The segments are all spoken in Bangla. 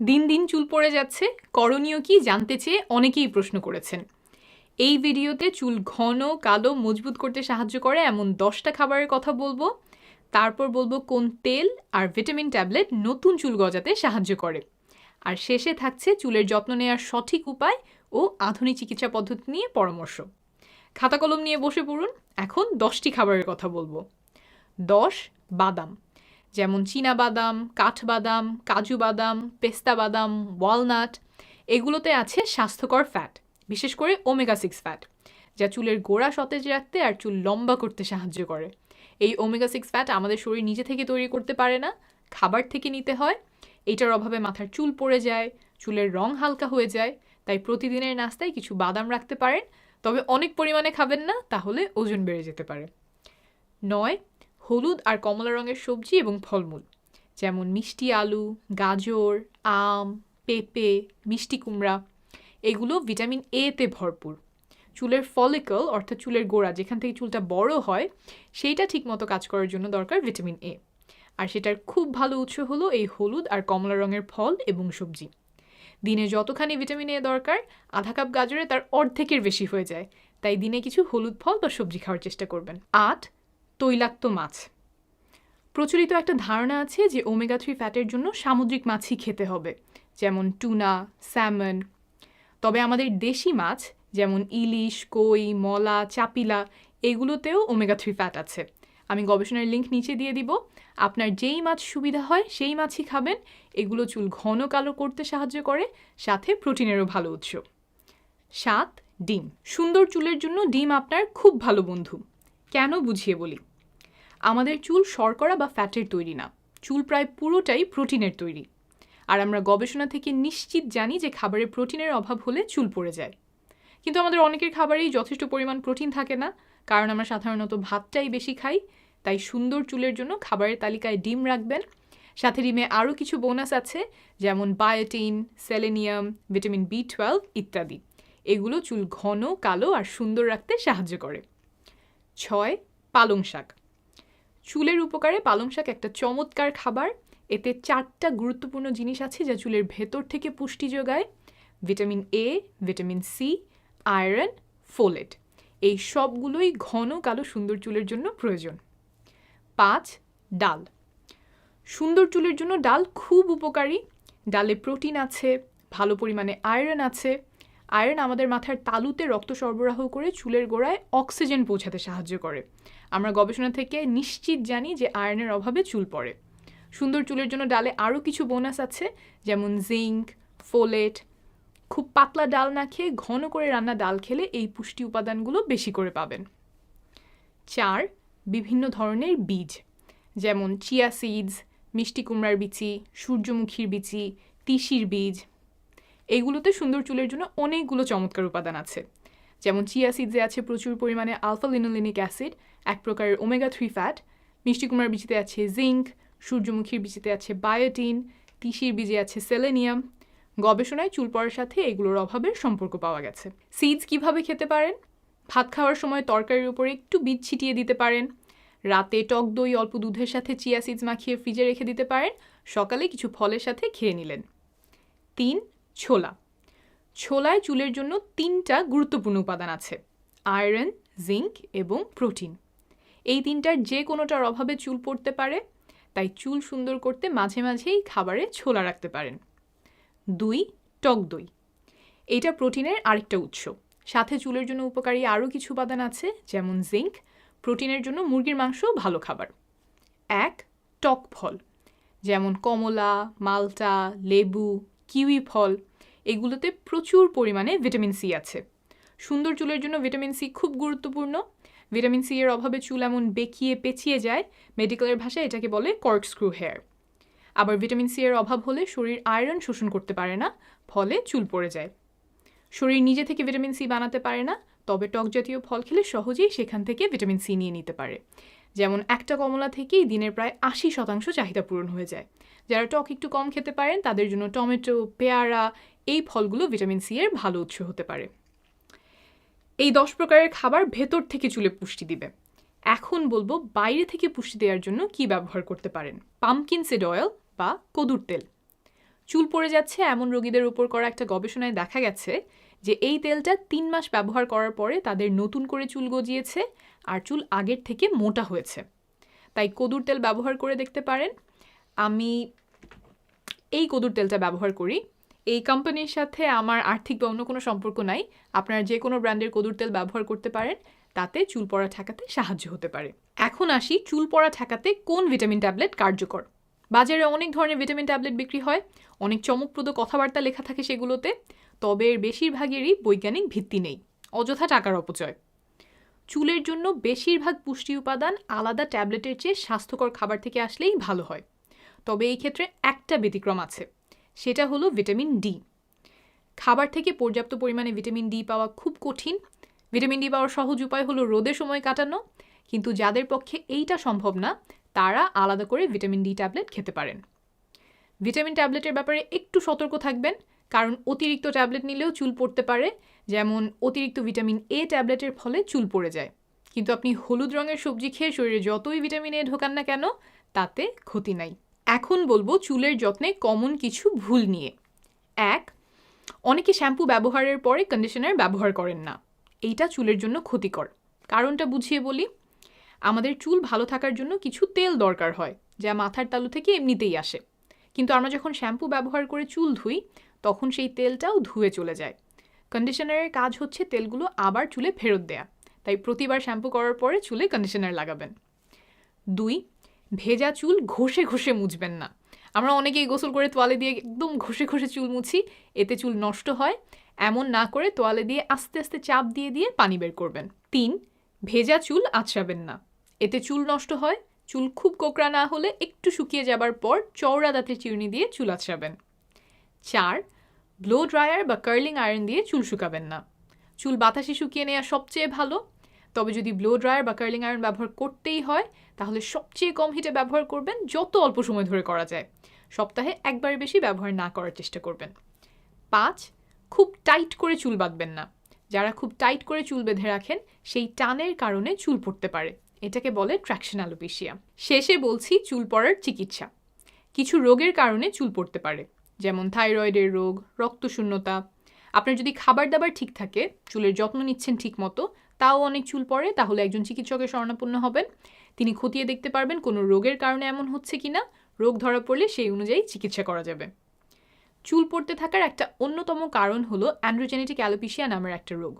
দিন দিন চুল পড়ে যাচ্ছে, করণীয় কি জানতে চেয়ে অনেকেই প্রশ্ন করেছেন। এই ভিডিওতে চুল ঘন, কালো, মজবুত করতে সাহায্য করে এমন দশটা খাবারের কথা বলব। তারপর বলব কোন তেল আর ভিটামিন ট্যাবলেট নতুন চুল গজাতে সাহায্য করে। আর শেষে থাকছে চুলের যত্ন নেওয়ার সঠিক উপায় ও আধুনিক চিকিৎসা পদ্ধতি নিয়ে পরামর্শ। খাতা কলম নিয়ে বসে পড়ুন, এখন দশটি খাবারের কথা বলব। দশ, বাদাম। যেমন চীনা বাদাম কাঠবাদাম কাজু বাদাম পেস্তা বাদাম ওয়ালনাট, এগুলোতে আছে স্বাস্থ্যকর ফ্যাট বিশেষ করে ওমেগা সিক্স ফ্যাট যা চুলের গোড়া সতেজ রাখতে আর চুল লম্বা করতে সাহায্য করে। এই ওমেগা সিক্স ফ্যাট আমাদের শরীর নিজে থেকে তৈরি করতে পারে না, খাবার থেকে নিতে হয়, এটার অভাবে মাথার চুল পড়ে যায়, চুলের রং হালকা হয়ে যায়, তাই প্রতিদিনের নাস্তায় কিছু বাদাম রাখতে পারেন, তবে অনেক পরিমাণে খাবেন না, তাহলে ওজন বেড়ে যেতে পারে। নয় হলুদ আর কমলা রঙের সবজি এবং ফলমূল, যেমন মিষ্টি আলু, গাজর, আম, পেঁপে, মিষ্টি কুমড়া। এগুলো ভিটামিন এ তে ভরপুর। চুলের ফলিকল অর্থাৎ চুলের গোড়া, যেখান থেকে চুলটা বড় হয়, সেইটা ঠিকমতো কাজ করার জন্য দরকার ভিটামিন এ আর সেটার খুব ভালো উৎস হলো এই হলুদ আর কমলা রঙের ফল এবং সবজি। দিনে যতখানি ভিটামিন এ দরকার, আধা কাপ গাজরে তার অর্ধেকের বেশি হয়ে যায়, তাই দিনে কিছু হলুদ ফল বা সবজি খাওয়ার চেষ্টা করবেন। আট তৈলাক্ত মাছ। প্রচলিত একটা ধারণা আছে যে ওমেগা থ্রি ফ্যাটের জন্য সামুদ্রিক মাছই খেতে হবে, যেমন টুনা স্যামন তবে আমাদের দেশি মাছ, যেমন ইলিশ, কই, মলা, চাপিলা, এগুলোতেও ওমেগা থ্রি ফ্যাট আছে। আমি গবেষণার লিঙ্ক নিচে দিয়ে দিব। আপনার যেই মাছ সুবিধা হয়, সেই মাছই খাবেন। এগুলো চুল ঘন কালো করতে সাহায্য করে, সাথে প্রোটিনেরও ভালো উৎস। সাত, ডিম। সুন্দর চুলের জন্য ডিম আপনার খুব ভালো বন্ধু। কেন বুঝিয়ে বলি? আমাদের চুল শর্করা বা ফ্যাটের তৈরি না। চুল প্রায় পুরোটাই প্রোটিনের তৈরি। আর আমরা গবেষণা থেকে নিশ্চিত জানি যে খাবারে প্রোটিনের অভাব হলে চুল পড়ে যায়। কিন্তু আমাদের অনেকের খাবারেই যথেষ্ট পরিমাণ প্রোটিন থাকে না, কারণ আমরা সাধারণত ভাতটাই বেশি খাই, তাই সুন্দর চুলের জন্য খাবারের তালিকায় ডিম রাখবেন। সাথে ডিমে আরও কিছু বোনাস আছে, যেমন biotin, selenium, vitamin B twelve ইত্যাদি। এগুলো চুল ঘন, কালো আর সুন্দর রাখতে সাহায্য করে। ছয়, পালং শাক। চুলের উপকারে পালং শাক একটা চমৎকার খাবার। এতে চারটা গুরুত্বপূর্ণ জিনিস আছে যা চুলের ভেতর থেকে পুষ্টি যোগায়। Vitamin A vitamin C iron, folate. এই সবগুলোই ঘন কালো সুন্দর চুলের জন্য প্রয়োজন। পাঁচ, ডাল। সুন্দর চুলের জন্য ডাল খুব উপকারী। ডালে প্রোটিন আছে, ভালো পরিমাণে আয়রন আছে। আয়রন আমাদের মাথার তালুতে রক্ত সরবরাহ করে চুলের গোড়ায় অক্সিজেন পৌঁছাতে সাহায্য করে। আমরা গবেষণা থেকে নিশ্চিত জানি যে আয়রনের অভাবে চুল পড়ে। সুন্দর চুলের জন্য ডালে আরও কিছু বোনাস আছে, যেমন জিঙ্ক ফোলেট। খুব পাতলা ডাল না খেয়ে ঘন করে রান্না ডাল খেলে এই পুষ্টি উপাদানগুলো বেশি করে পাবেন। চার, বিভিন্ন ধরনের বীজ, যেমন চিয়া সিডস মিষ্টি কুমড়ার বিচি, সূর্যমুখীর বিচি, তিসির বীজ। এগুলোতে সুন্দর চুলের জন্য অনেকগুলো চমৎকার উপাদান আছে। যেমন চিয়া সিডসে আছে প্রচুর পরিমাণে আলফা লিনোলিনিক অ্যাসিড, এক প্রকারের ওমেগা থ্রি ফ্যাট। মিষ্টি কুমড়ার বিচিতে আছে জিঙ্ক, সূর্যমুখীর বিচিতে আছে বায়োটিন, তিসির বীজে আছে সেলেনিয়াম। গবেষণায় চুল পড়ার সাথে এগুলোর অভাবের সম্পর্ক পাওয়া গেছে। সিডস কীভাবে খেতে পারেন? ভাত খাওয়ার সময় তরকারির উপরে একটু বীজ ছিটিয়ে দিতে পারেন। রাতে টক দই, অল্প দুধের সাথে চিয়া সিডস মাখিয়ে ফ্রিজে রেখে দিতে পারেন। সকালে কিছু ফলের সাথে খেয়ে নিলেন। তিন, ছোলা। ছোলায় চুলের জন্য তিনটা গুরুত্বপূর্ণ উপাদান আছে, আয়রন, জিঙ্ক এবং প্রোটিন। এই তিনটার যে কোনোটার অভাবে চুল পড়তে পারে, তাই চুল সুন্দর করতে মাঝে মাঝেই খাবারে ছোলা রাখতে পারেন। দুই, টক দই। এটা প্রোটিনের আরেকটা উৎস। সাথে চুলের জন্য উপকারী আরও কিছু উপাদান আছে, যেমন জিঙ্ক। প্রোটিনের জন্য মুরগির মাংস ভালো খাবার। এক, টক ফল। যেমন কমলা, মালটা, লেবু, কিউই ফল। এগুলোতে প্রচুর পরিমাণে ভিটামিন সি আছে। সুন্দর চুলের জন্য ভিটামিন সি খুব গুরুত্বপূর্ণ। ভিটামিন সি এর অভাবে চুল এমন বেঁকিয়ে পেঁচিয়ে যায় মেডিকেলের ভাষায় এটাকে বলে কর্ক স্ক্রু হেয়ার আবার ভিটামিন সি এর অভাব হলে শরীর আয়রন শোষণ করতে পারে না, ফলে চুল পড়ে যায়। শরীর নিজে থেকে ভিটামিন সি বানাতে পারে না, তবে টক জাতীয় ফল খেলে সহজেই সেখান থেকে ভিটামিন সি নিয়ে নিতে পারে। যেমন একটা কমলা থেকেই দিনের প্রায় আশি শতাংশ চাহিদা পূরণ হয়ে যায়। যারা টক একটু কম খেতে পারেন, তাদের জন্য টমেটো, পেয়ারা এই ফলগুলো ভিটামিন সি এর ভালো উৎস হতে পারে। এই দশ প্রকারের খাবার ভেতর থেকে চুলে পুষ্টি দিবে। এখন বলব বাইরে থেকে পুষ্টি দেওয়ার জন্য কি ব্যবহার করতে পারেন? পামকিন সিড অয়েল বা কদুর তেল। চুল পড়ে যাচ্ছে এমন রোগীদের উপর করা একটা গবেষণায় দেখা গেছে যে এই তেলটা তিন মাস ব্যবহার করার পরে তাদের নতুন করে চুল গজিয়েছে আর চুল আগের থেকে মোটা হয়েছে। তাই কদুর তেল ব্যবহার করে দেখতে পারেন। আমি এই কদুর তেলটা ব্যবহার করি। এই কোম্পানির সাথে আমার আর্থিক বা অন্য কোনো সম্পর্ক নাই। আপনারা যে কোনো ব্র্যান্ডের কদুর তেল ব্যবহার করতে পারেন। তাতে চুল পড়া ঠেকাতে সাহায্য হতে পারে। এখন আসি চুল পড়া ঠেকাতে কোন ভিটামিন ট্যাবলেট কার্যকর। বাজারে অনেক ধরনের ভিটামিন ট্যাবলেট বিক্রি হয়। অনেক চমকপ্রদ কথাবার্তা লেখা থাকে সেগুলোতে। তবে এর বেশিরভাগেরই বৈজ্ঞানিক ভিত্তি নেই। অযথা টাকার অপচয়। চুলের জন্য বেশিরভাগ পুষ্টি উপাদান আলাদা ট্যাবলেটের চেয়ে স্বাস্থ্যকর খাবার থেকে আসলেই ভালো হয়। তবে এই ক্ষেত্রে একটা ব্যতিক্রম আছে। সেটা হলো ভিটামিন ডি। খাবার থেকে পর্যাপ্ত পরিমাণে ভিটামিন ডি পাওয়া খুব কঠিন। ভিটামিন ডি পাওয়ার সহজ উপায় হলো রোদে সময় কাটানো, কিন্তু যাদের পক্ষে এইটা সম্ভব না, তারা আলাদা করে ভিটামিন ডি ট্যাবলেট খেতে পারেন। ভিটামিন ট্যাবলেটের ব্যাপারে একটু সতর্ক থাকবেন, কারণ অতিরিক্ত ট্যাবলেট নিলেও চুল পড়তে পারে। যেমন, অতিরিক্ত ভিটামিন এ ট্যাবলেটের ফলে চুল পড়ে যায়। কিন্তু আপনি হলুদ রঙের সবজি খেয়ে শরীরে যতই ভিটামিন এ ঢোকান না কেন, তাতে ক্ষতি নাই। এখন বলব চুলের যত্নে কমন কিছু ভুল নিয়ে। এক, অনেকে শ্যাম্পু ব্যবহারের পরে কন্ডিশনার ব্যবহার করেন না। এইটা চুলের জন্য ক্ষতিকর। কারণটা বুঝিয়ে বলি, আমাদের চুল ভালো থাকার জন্য কিছু তেল দরকার হয়, যা মাথার তালু থেকে এমনিতেই আসে। কিন্তু আমরা যখন শ্যাম্পু ব্যবহার করে চুল ধুই, তখন সেই তেলটাও ধুয়ে চলে যায়। কন্ডিশনারের কাজ হচ্ছে তেলগুলো আবার চুলে ফেরত দেয়া। তাই প্রতিবার শ্যাম্পু করার পরে চুলে কন্ডিশনার লাগাবেন। দুই ভেজা চুল ঘষে ঘষে মুছবেন না। আমরা অনেকেই গোসল করে তোয়ালে দিয়ে একদম ঘষে ঘষে চুল মুছি, এতে চুল নষ্ট হয়। এমন না করে তোয়ালে দিয়ে আস্তে আস্তে চাপ দিয়ে দিয়ে পানি বের করবেন। তিন, ভেজা চুল আঁচড়াবেন না। এতে চুল নষ্ট হয়, চুল খুব কোকড়া না হলে একটু শুকিয়ে যাবার পর চওড়া দাঁতের চিরুনি দিয়ে চুল আঁচড়াবেন চার, ব্লো ড্রায়ার বা কার্লিং আয়রন দিয়ে চুল শুকাবেন না। চুল বাতাসে শুকিয়ে নেওয়া সবচেয়ে ভালো। তবে যদি ব্লো ড্রায়ার বা কার্লিং আয়রন ব্যবহার করতেই হয়, তাহলে সবচেয়ে কম হিটে ব্যবহার করবেন যত অল্প সময় ধরে করা যায়। সপ্তাহে একবার বেশি ব্যবহার না করার চেষ্টা করবেন। পাঁচ, খুব টাইট করে চুল বাঁধবেন না। যারা খুব টাইট করে চুল বেঁধে রাখেন, সেই টানের কারণে চুল পড়তে পারে। এটাকে বলে ট্র্যাকশন অ্যালোপেশিয়া শেষে বলছি চুল পড়ার চিকিৎসা। কিছু রোগের কারণে চুল পড়তে পারে, যেমন থাইরয়েডের রোগ, রক্তশূন্যতা। আপনার যদি খাবার দাবার ঠিক থাকে, চুলের যত্ন নিচ্ছেন ঠিক মতো তাও অনেক চুল পড়ে, তাহলে একজন চিকিৎসকের শরণাপন্ন হবেন। তিনি খতিয়ে দেখতে পারবেন কোনো রোগের কারণে এমন হচ্ছে কি না রোগ ধরা পড়লে সেই অনুযায়ী চিকিৎসা করা যাবে। চুল পড়তে থাকার একটা অন্যতম কারণ হলো অ্যান্ড্রোজেনেটিক অ্যালোপিসিয়া নামের একটা রোগ।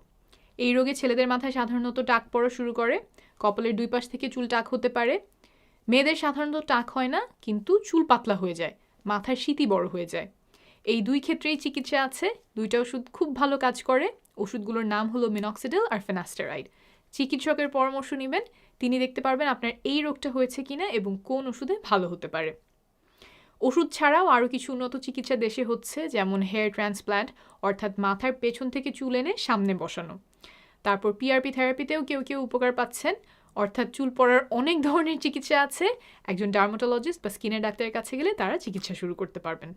এই রোগে ছেলেদের মাথায় সাধারণত টাক পড়া শুরু করে। কপালের দুই পাশ থেকে চুল টাক হতে পারে। মেয়েদের সাধারণত টাক হয় না, কিন্তু চুল পাতলা হয়ে যায়, মাথার শীতি বড় হয়ে যায়। এই দুই ক্ষেত্রেই চিকিৎসা আছে, দুইটা ওষুধ খুব ভালো কাজ করে। ওষুধগুলোর নাম হলো মিনক্সিডিল আর ফেনাস্টেরাইড চিকিৎসকের পরামর্শ নেবেন, তিনি দেখতে পারবেন আপনার এই রোগটা হয়েছে কিনা এবং কোন ওষুধে ভালো হতে পারে। ওষুধ ছাড়াও আরও কিছু উন্নত চিকিৎসা দেশে হচ্ছে, যেমন হেয়ার ট্রান্সপ্ল্যান্ট অর্থাৎ মাথার পেছন থেকে চুল এনে সামনে বসানো। তারপর পিআরপি থেরাপিতেও কেউ কেউ উপকার পাচ্ছেন, অর্থাৎ চুল পড়ার অনেক ধরনের চিকিৎসা আছে। একজন ডার্মাটোলজিস্ট বা স্কিনের ডাক্তারের কাছে গেলে তারা চিকিৎসা শুরু করতে পারবেন।